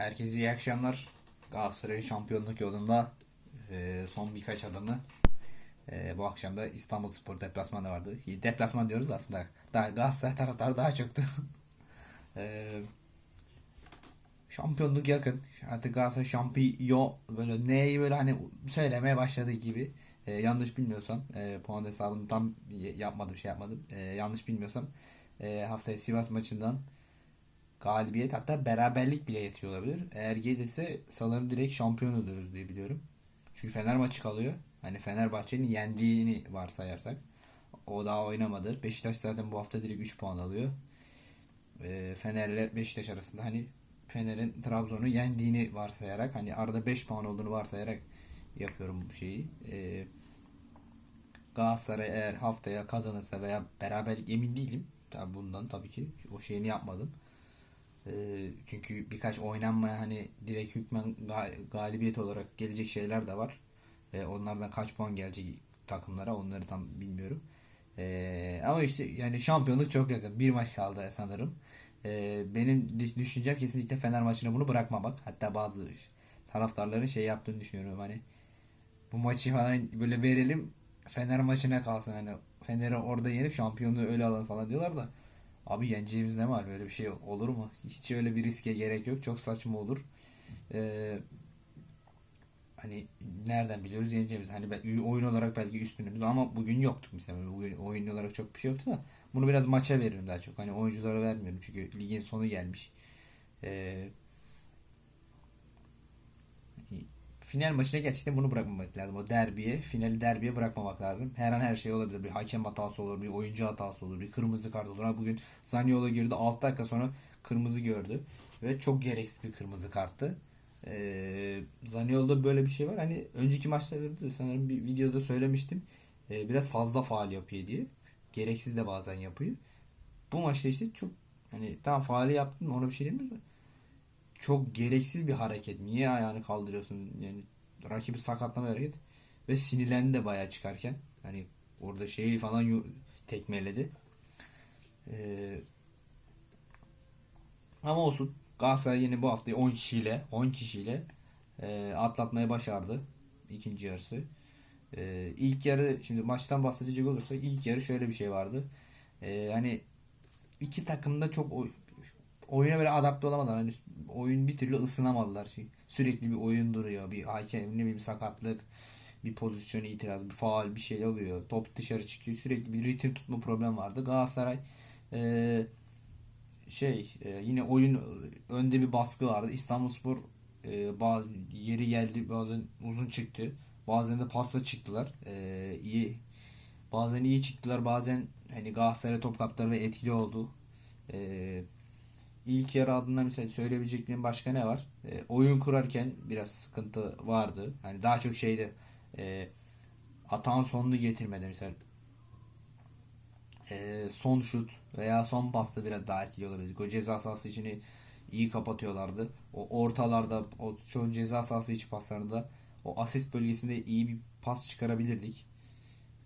Herkese iyi akşamlar. Galatasaray şampiyonluk yolunda e, son birkaç adımı e, bu akşam da İstanbul Spor deplasmanı vardı. Deplasman diyoruz aslında. Daha Galatasaray taraftarı daha çoktu. e, şampiyonluk yakın. Artık Galatasaray şampiyon böyle neyi böyle hani söylemeye başladığı gibi. Yanlış bilmiyorsam puan hesabını tam yapmadım şey yapmadım. Yanlış bilmiyorsam haftaya Sivas maçından galibiyet hatta beraberlik bile yetiyor olabilir. Eğer gelirse sanırım direkt şampiyon oluruz diye biliyorum. Çünkü Fener maçı kalıyor. Hani Fenerbahçe'nin yendiğini varsayarsak. O daha oynamadı. Beşiktaş zaten bu hafta direkt 3 puan alıyor. Ee, Fener'le Beşiktaş arasında hani Fener'in Trabzon'u yendiğini varsayarak hani arada 5 puan olduğunu varsayarak yapıyorum bu şeyi. Ee, Galatasaray eğer haftaya kazanırsa veya beraberlik emin değilim. Tabii bundan tabii ki o şeyini yapmadım. Ee, çünkü birkaç oynanmayan hani direkt hükmen ga- galibiyet olarak gelecek şeyler de var. Ee, onlardan kaç puan gelecek takımlara onları tam bilmiyorum. Ee, ama işte yani şampiyonluk çok yakın. Bir maç kaldı sanırım. Benim düş- düşüncem kesinlikle Fener maçına bunu bırakmamak. Hatta bazı taraftarların şey yaptığını düşünüyorum hani bu maçı falan böyle verelim Fener maçına kalsın hani Fener'i orada yenip şampiyonluğu öyle alalım falan diyorlar da Abi yeneceğimiz ne var böyle bir şey olur mu? Hiç öyle bir riske gerek yok. Çok saçma olur. Ee, hani nereden biliyoruz yeneceğimiz? Hani ben, oyun olarak belki üstünümüz ama bugün yoktuk mesela. Bugün oyun olarak çok bir şey yoktu da bunu biraz maça veririm daha çok. Hani oyunculara vermiyorum çünkü ligin sonu gelmiş. Ee, final maçına gerçekten bunu bırakmamak lazım. O derbiye, finali derbiye bırakmamak lazım. Her an her şey olabilir. Bir hakem hatası olur, bir oyuncu hatası olur, bir kırmızı kart olur. Ha, bugün Zaniolo girdi 6 dakika sonra kırmızı gördü. Ve çok gereksiz bir kırmızı karttı. Ee, Zaniolo'da böyle bir şey var. Hani önceki maçlarda da sanırım bir videoda söylemiştim. Ee, biraz fazla faal yapıyor diye. Gereksiz de bazen yapıyor. Bu maçta işte çok hani tam faali yaptın ona bir şey demiyoruz çok gereksiz bir hareket. Niye ayağını kaldırıyorsun? Yani rakibi sakatlama hareket. Ve sinirlendi de bayağı çıkarken. Hani orada şeyi falan tekmeledi. Ee, ama olsun. Galatasaray yine bu haftayı 10 kişiyle 10 kişiyle e, atlatmayı başardı. ikinci yarısı. Ee, ilk yarı şimdi maçtan bahsedecek olursak ilk yarı şöyle bir şey vardı. Ee, hani iki takım da çok oyuna böyle adapte olamadılar. Hani oyun bir türlü ısınamadılar. Şey, Sürekli bir oyun duruyor. Bir hakem ne bileyim bir sakatlık, bir pozisyon itiraz, bir faal bir şey oluyor. Top dışarı çıkıyor. Sürekli bir ritim tutma problem vardı. Galatasaray e, şey e, yine oyun önde bir baskı vardı. İstanbulspor e, ba- yeri geldi bazen uzun çıktı. Bazen de pasla çıktılar. E, iyi bazen iyi çıktılar. Bazen hani Galatasaray top kaptılar ve etkili oldu. E, İlk yarı adına mesela söyleyebileceklerim başka ne var? E, oyun kurarken biraz sıkıntı vardı. Hani daha çok şeyde e, atağın sonunu getirmedi mesela. E, son şut veya son pasta biraz daha etkili olabilir. O ceza sahası içini iyi kapatıyorlardı. O ortalarda o çoğu ceza sahası içi paslarında o asist bölgesinde iyi bir pas çıkarabilirdik.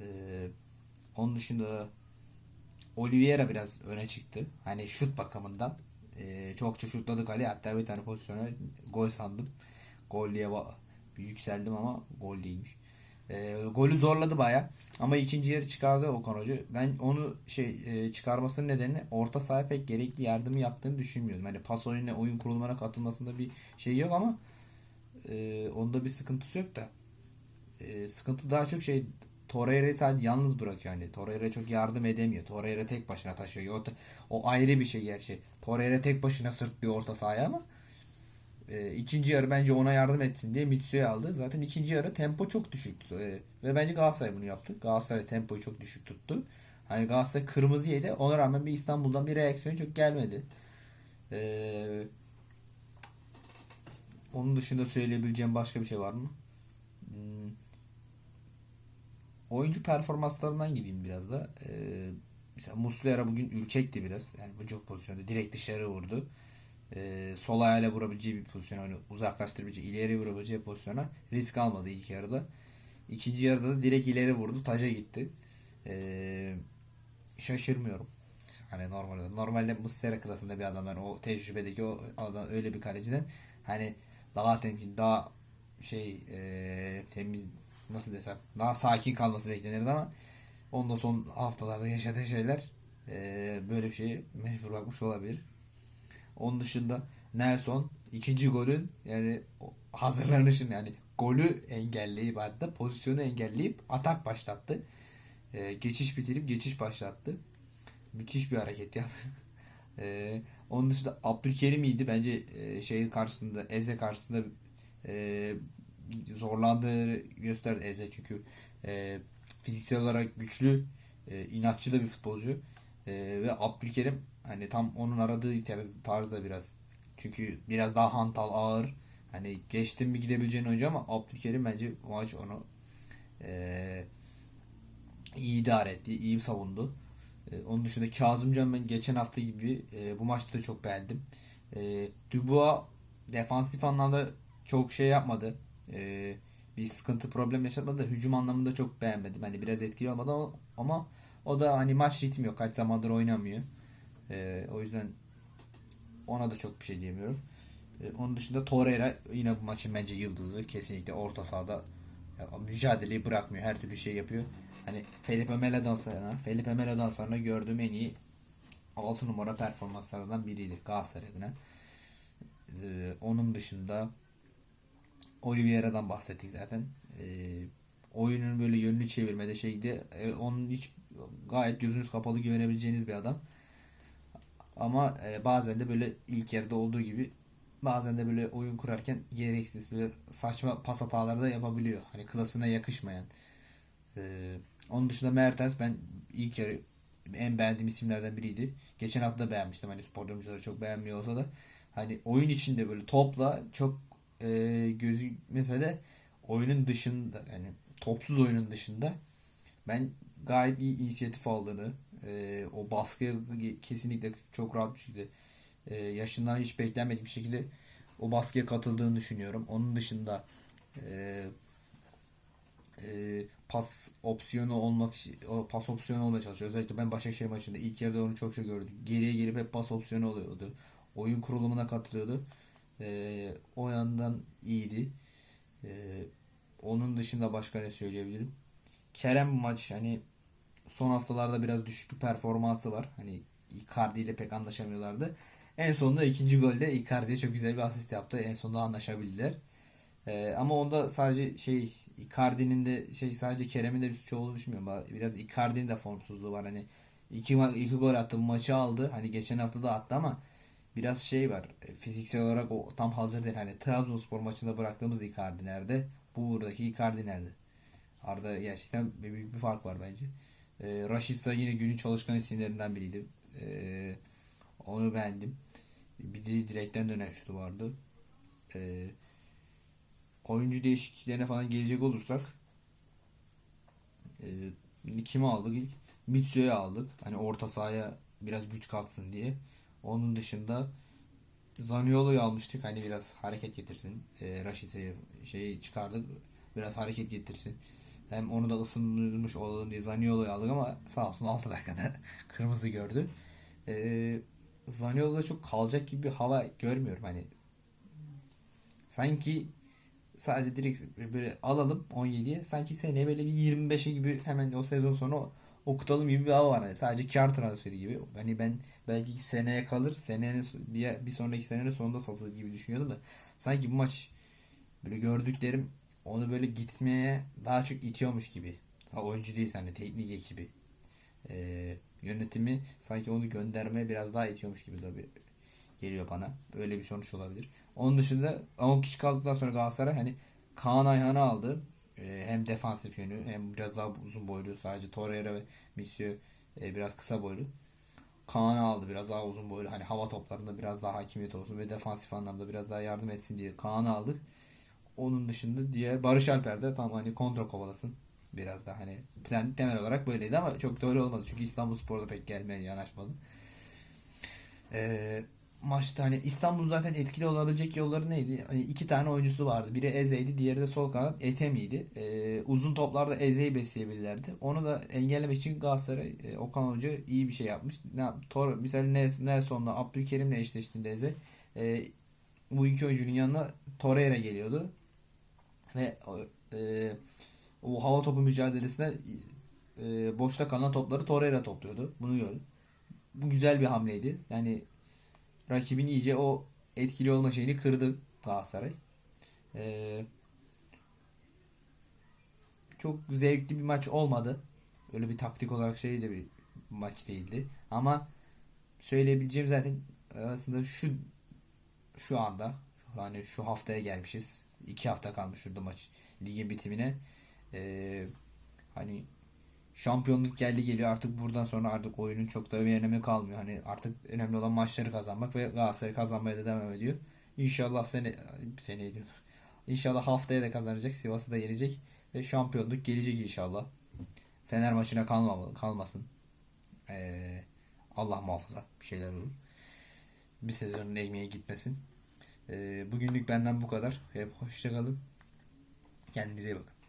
E, onun dışında Oliveira biraz öne çıktı. Hani şut bakımından. Ee, çokça şutladı kale. Hatta bir tane pozisyona gol sandım. Gol diye yükseldim ama gol değilmiş. Ee, golü zorladı baya. Ama ikinci yarı çıkardı Okan Hoca. Ben onu şey e, çıkarmasının nedeni orta sahaya pek gerekli yardımı yaptığını düşünmüyorum. Hani pas oyununa oyun kurulumuna katılmasında bir şey yok ama e, onda bir sıkıntısı yok da e, sıkıntı daha çok şey Torreira'yı sadece yalnız bırakıyor yani. Torreira çok yardım edemiyor. Torreira tek başına taşıyor. O, o ayrı bir şey gerçi. Torreira tek başına sırtlıyor orta sahaya ama e, ikinci yarı bence ona yardım etsin diye Mitsu'yu aldı. Zaten ikinci yarı tempo çok düşüktü. E, ve bence Galatasaray bunu yaptı. Galatasaray tempoyu çok düşük tuttu. Hani Galatasaray kırmızı yedi. Ona rağmen bir İstanbul'dan bir reaksiyon çok gelmedi. E, onun dışında söyleyebileceğim başka bir şey var mı? Oyuncu performanslarından gideyim biraz da. Ee, mesela Muslera bugün ürkekti biraz. Yani çok pozisyonda direkt dışarı vurdu. Ee, sol ayağıyla vurabileceği bir pozisyon, hani uzaklaştırabileceği, ileri vurabileceği pozisyona risk almadı ilk yarıda. İkinci yarıda da direkt ileri vurdu, taca gitti. Ee, şaşırmıyorum. Hani normalde normalde Muslera klasında bir adam yani o tecrübedeki o adam öyle bir kaleciden hani daha temkin, daha şey e, temiz nasıl desem daha sakin kalması beklenirdi ama onda son haftalarda yaşadığı şeyler e, böyle bir şeyi mecbur bakmış olabilir. Onun dışında Nelson ikinci golün yani hazırlanışın yani golü engelleyip hatta pozisyonu engelleyip atak başlattı. E, geçiş bitirip geçiş başlattı. Müthiş bir hareket ya. e, onun dışında Abdülkerim iyiydi. Bence e, şey karşısında Eze karşısında e, zorlandığı gösterdi Eze çünkü e, fiziksel olarak güçlü, e, inatçı da bir futbolcu. E, ve Abdülkerim hani tam onun aradığı tarz, tarzda biraz. Çünkü biraz daha hantal, ağır. Hani geçtim mi gidebileceğin oyuncu ama Abdülkerim bence bu maç onu e, iyi idare etti, iyi savundu. E, onun dışında Kazımcan ben geçen hafta gibi e, bu maçta da çok beğendim. E, Dubois defansif anlamda çok şey yapmadı. E, bir sıkıntı problem yaşatmadı da hücum anlamında çok beğenmedim. Hani biraz etkili olmadı ama, o da hani maç ritmi yok. Kaç zamandır oynamıyor. E, o yüzden ona da çok bir şey diyemiyorum. E, onun dışında Torreira yine bu maçın bence yıldızı. Kesinlikle orta sahada ya, mücadeleyi bırakmıyor. Her türlü şey yapıyor. Hani Felipe Melo'dan sonra Felipe Melo'dan sonra gördüğüm en iyi 6 numara performanslardan biriydi Galatasaray adına. Ee, onun dışında Oliveira'dan bahsettik zaten. Ee, oyunun böyle yönünü çevirmede şeydi. E, onun hiç gayet gözünüz kapalı güvenebileceğiniz bir adam. Ama e, bazen de böyle ilk yarıda olduğu gibi bazen de böyle oyun kurarken gereksiz böyle saçma pas hataları da yapabiliyor. Hani klasına yakışmayan. Ee, onun dışında Mertens ben ilk yarı en beğendiğim isimlerden biriydi. Geçen hafta da beğenmiştim. Hani spor çok beğenmiyor olsa da hani oyun içinde böyle topla çok e, gözükmese de oyunun dışında yani topsuz oyunun dışında ben gayet iyi inisiyatif aldığını e, o baskıya kesinlikle çok rahat bir şekilde e, yaşından hiç beklenmedik bir şekilde o baskıya katıldığını düşünüyorum. Onun dışında e, e, pas opsiyonu olmak pas opsiyonu olmaya çalışıyor. Özellikle ben Başakşehir maçında ilk yarıda onu çok çok gördüm. Geriye gelip hep pas opsiyonu oluyordu. Oyun kurulumuna katılıyordu. E, o yandan iyiydi. E, onun dışında başka ne söyleyebilirim? Kerem maç hani son haftalarda biraz düşük bir performansı var. Hani Icardi ile pek anlaşamıyorlardı. En sonunda ikinci golde Icardi'ye çok güzel bir asist yaptı. En sonunda anlaşabildiler. Ee, ama onda sadece şey Icardi'nin de şey sadece Kerem'in de bir suçu olduğunu düşünmüyorum. Biraz Icardi'nin de formsuzluğu var. Hani iki, iki gol attı maçı aldı. Hani geçen hafta da attı ama biraz şey var. e, Fiziksel olarak o tam hazır değil. Hani Trabzonspor maçında bıraktığımız Icardi nerede? Bu buradaki Icardi nerede? Arada gerçekten büyük bir fark var bence. Ee, Raşitsa yine günün çalışkan isimlerinden biriydi. Ee, onu beğendim. Bir de direkten dönen şutu vardı. Ee, oyuncu değişikliklerine falan gelecek olursak e, kimi aldık ilk? Mitsu'yu aldık. Hani orta sahaya biraz güç katsın diye. Onun dışında Zaniolo'yu almıştık. Hani biraz hareket getirsin. E, Raşit'i şeyi çıkardık. Biraz hareket getirsin. Hem onu da ısındırmış olalım diye Zaniolo'yu aldık ama sağ olsun 6 dakikada kırmızı gördü. E, Zaniolo'da çok kalacak gibi bir hava görmüyorum. Hani sanki sadece direkt böyle alalım 17'ye sanki seneye böyle bir 25'e gibi hemen o sezon sonu okutalım gibi bir hava var. Yani sadece kar transferi gibi. Hani ben belki seneye kalır. Senenin diye bir sonraki senenin sonunda satılır gibi düşünüyordum da sanki bu maç böyle gördüklerim onu böyle gitmeye daha çok itiyormuş gibi. Ha, oyuncu değil hani teknik ekibi. Ee, yönetimi sanki onu göndermeye biraz daha itiyormuş gibi de geliyor bana. Böyle bir sonuç olabilir. Onun dışında 10 kişi kaldıktan sonra Galatasaray hani Kaan Ayhan'ı aldı. Ee, hem defansif yönü hem biraz daha uzun boylu. Sadece Torreira ve Misio e, biraz kısa boylu. Kaan'ı aldı biraz daha uzun boylu. Hani hava toplarında biraz daha hakimiyet olsun ve defansif anlamda biraz daha yardım etsin diye Kaan'ı aldık. Onun dışında diğer Barış Alper de tam hani kontra kovalasın. Biraz da hani plan temel olarak böyleydi ama çok da öyle olmadı. Çünkü İstanbul Spor'da pek gelmeye yanaşmadı. Ee, maçta hani İstanbul zaten etkili olabilecek yolları neydi? Hani iki tane oyuncusu vardı. Biri Eze'ydi, diğeri de sol kanat Etemi'ydi. Ee, uzun toplarda Eze'yi besleyebilirlerdi. Onu da engellemek için Galatasaray e, Okan Hoca iyi bir şey yapmış. Ne Tor misal Nelson'la Abdülkerim'le eşleştiğinde Eze e, bu iki oyuncunun yanına Torreira geliyordu. Ve e, o hava topu mücadelesinde e, boşta kalan topları Torreira topluyordu. Bunu gördüm. Bu güzel bir hamleydi. Yani rakibin iyice o etkili olma şeyini kırdı Galatasaray. E, çok zevkli bir maç olmadı. Öyle bir taktik olarak şey de bir maç değildi. Ama söyleyebileceğim zaten aslında şu şu anda hani şu haftaya gelmişiz. İki hafta kalmış şurada maç ligin bitimine. Ee, hani şampiyonluk geldi geliyor artık buradan sonra artık oyunun çok da bir önemi kalmıyor. Hani artık önemli olan maçları kazanmak ve Galatasaray kazanmaya da devam ediyor. İnşallah sene sene diyorum. İnşallah haftaya da kazanacak. Sivas'ı da yenecek ve şampiyonluk gelecek inşallah. Fener maçına kalmamalı, kalmasın. Ee, Allah muhafaza bir şeyler olur. Bir sezonun ekmeğe gitmesin. Ee, bugünlük benden bu kadar. Hep hoşçakalın. Kendinize iyi bakın.